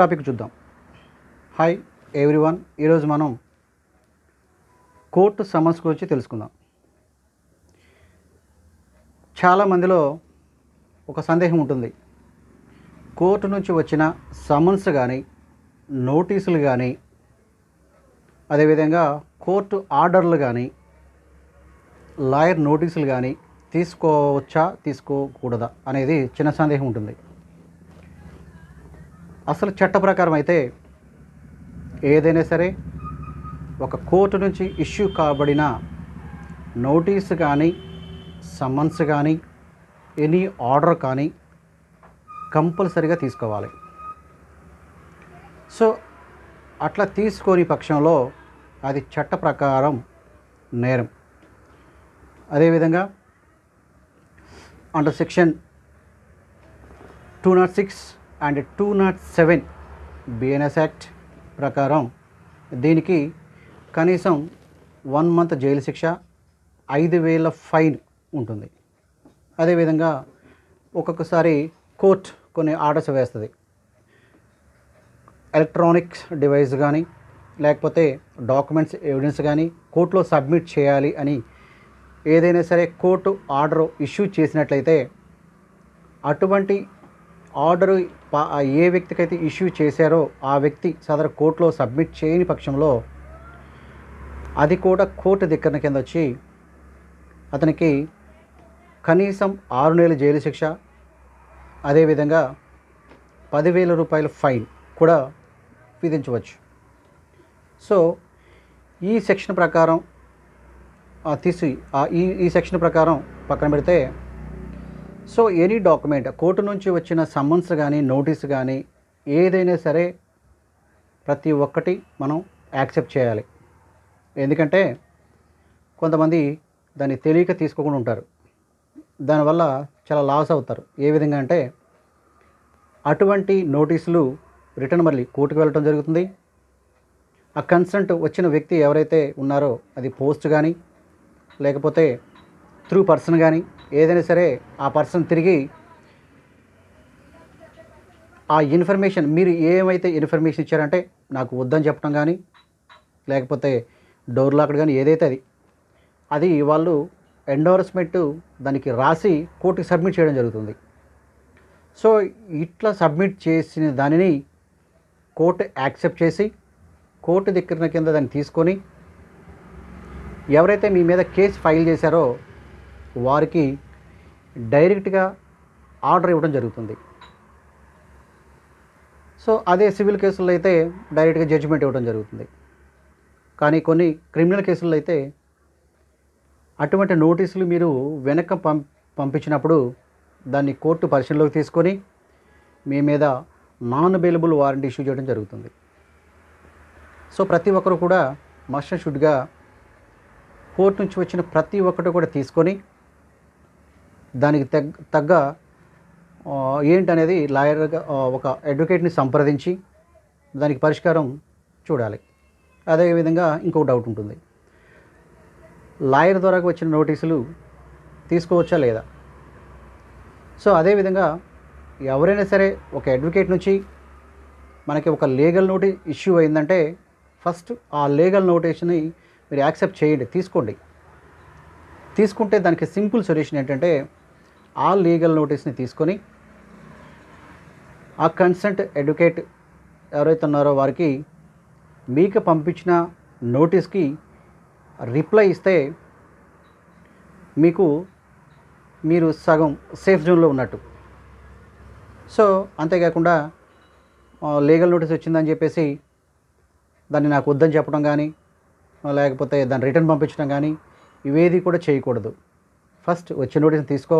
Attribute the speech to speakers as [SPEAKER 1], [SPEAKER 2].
[SPEAKER 1] Topic చూద్దాం. Hi everyone. ఈరోజు మనం కోర్టు సమస్య గురించి తెలుసుకుందాం. చాలామందిలో ఒక సందేహం ఉంటుంది. కోర్టు నుంచి వచ్చిన సమన్స్ కానీ నోటీసులు కానీ అదేవిధంగా కోర్టు ఆర్డర్లు కానీ లాయర్ నోటీసులు కానీ తీసుకోవచ్చా తీసుకోకూడదా అనేది చిన్న సందేహం ఉంటుంది. అసలు చట్ట ప్రకారం అయితే ఏదైనా సరే ఒక కోర్టు నుంచి ఇష్యూ కాబడిన నోటీస్ కానీ సమ్మన్స్ కానీ ఎనీ ఆర్డర్ కానీ కంపల్సరిగా తీసుకోవాలి. సో అట్లా తీసుకోని పక్షంలో అది చట్ట ప్రకారం నేరం. అదేవిధంగా under section two nought six and two nought seven BNS act ప్రకారం దీనికి కనీసం వన్ మంత్ జైలు శిక్ష ఐదు వేల ఫైన్ ఉంటుంది. అదేవిధంగా ఒక్కొక్కసారి కోర్ట్ కొన్ని ఆర్డర్స్ వేస్తుంది. ఎలక్ట్రానిక్స్ డివైస్ కానీ లేకపోతే డాక్యుమెంట్స్ ఎవిడెన్స్ కానీ కోర్టులో సబ్మిట్ చేయాలి అని ఏదైనా సరే కోర్టు ఆర్డర్ ఇష్యూ చేసినట్లయితే అటువంటి ఆర్డర్ ఏ వ్యక్తికైతే ఇష్యూ చేశారో ఆ వ్యక్తి సదరు కోర్టులో సబ్మిట్ చేయని పక్షంలో అది కూడా కోర్టు ధిక్కరణ కింద వచ్చి అతనికి కనీసం ఆరు నెలల జైలు శిక్ష అదేవిధంగా పదివేల రూపాయల ఫైన్ కూడా విధించవచ్చు. సో ఈ సెక్షన్ ప్రకారం తీసి ఆ, ఈ ఈ సెక్షన్ ప్రకారం పక్కన పెడితే సో ఎనీ డాక్యుమెంట్ కోర్టు నుంచి వచ్చిన సమ్మన్స్ కానీ నోటీస్ కానీ ఏదైనా సరే ప్రతి ఒక్కటి మనం యాక్సెప్ట్ చేయాలి. ఎందుకంటే కొంతమంది దాన్ని తెలియక తీసుకోకుండా ఉంటారు. దానివల్ల చాలా లాస్ అవుతారు. ఏ విధంగా అంటే అటువంటి నోటీసులు రిటర్న్ మళ్ళీ కోర్టుకు వెళ్ళటం జరుగుతుంది. ఆ కన్సెంట్ వచ్చిన వ్యక్తి ఎవరైతే ఉన్నారో అది పోస్ట్ కానీ లేకపోతే త్రూ పర్సన్ కానీ ఏదైనా సరే ఆ పర్సన్ తిరిగి ఆ ఇన్ఫర్మేషన్ మీరు ఏమైతే ఇన్ఫర్మేషన్ ఇచ్చారంటే నాకు వద్దని చెప్పడం కానీ లేకపోతే డోర్ లాక్డ్ కానీ ఏదైతే అది అది వాళ్ళు ఎండోర్స్మెంట్ దానికి రాసి కోర్టుకి సబ్మిట్ చేయడం జరుగుతుంది. సో ఇట్లా సబ్మిట్ చేసిన దానిని కోర్టు యాక్సెప్ట్ చేసి కోర్టు దగ్గర కింద దాన్ని తీసుకొని ఎవరైతే మీ మీద కేసు ఫైల్ చేశారో వారికి డైరెక్ట్గా ఆర్డర్ ఇవ్వడం జరుగుతుంది. సో అదే సివిల్ కేసుల్లో అయితే డైరెక్ట్గా జడ్జిమెంట్ ఇవ్వడం జరుగుతుంది. కానీ కొన్ని క్రిమినల్ కేసుల్లో అయితే అటువంటి నోటీసులు మీరు వెనక పం పంపించినప్పుడు దాన్ని కోర్టు పరిశీలనలోకి తీసుకొని మీ మీద నాన్ అవైలబుల్ వారంటీ ఇష్యూ చేయడం జరుగుతుంది. సో ప్రతి ఒక్కరు కూడా మస్ట్ షుడ్గా కోర్టు నుంచి వచ్చిన ప్రతి ఒక్కటి కూడా తీసుకొని దానికి తగ్గ తగ్గ ఏంటనేది లాయర్గా ఒక అడ్వకేట్ని సంప్రదించి దానికి పరిష్కారం చూడాలి. అదేవిధంగా ఇంకో డౌట్ ఉంటుంది. లాయర్ ద్వారా వచ్చిన నోటీసులు తీసుకోవచ్చా లేదా? సో అదేవిధంగా ఎవరైనా సరే ఒక అడ్వకేట్ నుంచి మనకి ఒక లీగల్ నోటీస్ ఇష్యూ అయిందంటే ఫస్ట్ ఆ లీగల్ నోటీస్ని మీరు యాక్సెప్ట్ చేయండి తీసుకోండి. తీసుకుంటే దానికి సింపుల్ సొల్యూషన్ ఏంటంటే ఆ లీగల్ నోటీస్ని తీసుకొని ఆ కన్సెంట్ ఎడ్యుకేట్ ఎవరైతే ఉన్నారో వారికి మీకు పంపించిన నోటీస్కి రిప్లై ఇస్తే మీకు మీరు సగం సేఫ్ జోన్లో ఉన్నట్టు. సో అంతేకాకుండా లీగల్ నోటీస్ వచ్చిందని చెప్పేసి దాన్ని నాకు వద్దని చెప్పడం కానీ లేకపోతే దాన్ని రిటర్న్ పంపించడం కానీ ఇవేది కూడా చేయకూడదు. ఫస్ట్ వచ్చే నోటీస్ని తీసుకోవాలి.